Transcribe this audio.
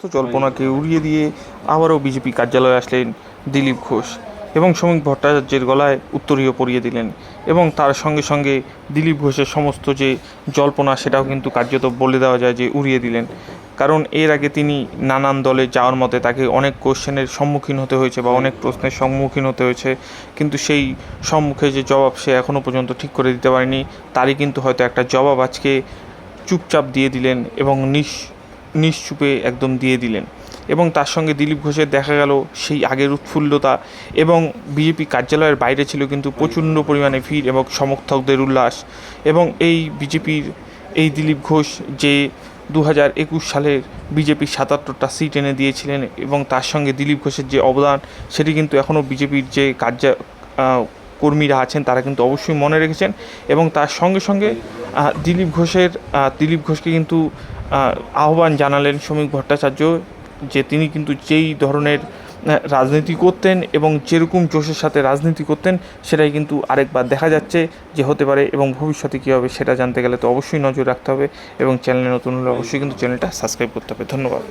তো জল্পনাকে উড়িয়ে দিয়ে আবারও বিজেপি কার্যালয়ে আসলেন দিলীপ ঘোষ এবং শ্রমিক ভট্টাচার্যের গলায় উত্তরীয় পরিয়ে দিলেন এবং তার সঙ্গে সঙ্গে দিলীপ ঘোষের সমস্ত যে জল্পনা সেটাও কিন্তু কার্যত বলে দেওয়া যায় যে উড়িয়ে দিলেন। কারণ এর আগে তিনি নানান দলে যাওয়ার মতে তাকে অনেক কোশ্চেনের সম্মুখীন হতে হয়েছে বা অনেক প্রশ্নের সম্মুখীন হতে হয়েছে। কিন্তু সেই সম্মুখে যে জবাব সে এখনও পর্যন্ত ঠিক করে দিতে পারেনি, তারই কিন্তু হয়তো একটা জবাব আজকে চুপচাপ দিয়ে দিলেন এবং নিশ নিশ্চুপে একদম দিয়ে দিলেন। এবং তার সঙ্গে দিলীপ ঘোষের দেখা গেল সেই আগের উৎফুল্লতা এবং বিজেপি কার্যালয়ের বাইরে ছিল কিন্তু প্রচণ্ড পরিমাণে ভিড় এবং সমর্থকদের উল্লাস। এবং এই বিজেপির, এই দিলীপ ঘোষ যে দু হাজার একুশ সালের বিজেপির সাতাত্তরটা সিট এনে দিয়েছিলেন এবং তার সঙ্গে দিলীপ ঘোষের যে অবদান, সেটি কিন্তু এখনও বিজেপির যে কার্য কর্মীরা আছেন, তারা কিন্তু অবশ্যই মনে রেখেছেন এবং তার সঙ্গে সঙ্গে দিলীপ ঘোষের দিলীপ ঘোষকে কিন্তু আহ্বান জানালেন শ্রমিক ভট্টাচার্য যে তিনি কিন্তু যেই ধরনের রাজনীতি করতেন এবং যেরকম জোশের সাথে রাজনীতি করতেন, সেটাই কিন্তু আরেকবার দেখা যাচ্ছে যে হতে পারে এবং ভবিষ্যতে কী হবে সেটা জানতে গেলে তো অবশ্যই নজর রাখতে হবে এবং চ্যানেলে নতুন হলে অবশ্যই কিন্তু চ্যানেলটা সাবস্ক্রাইব করতে হবে। ধন্যবাদ।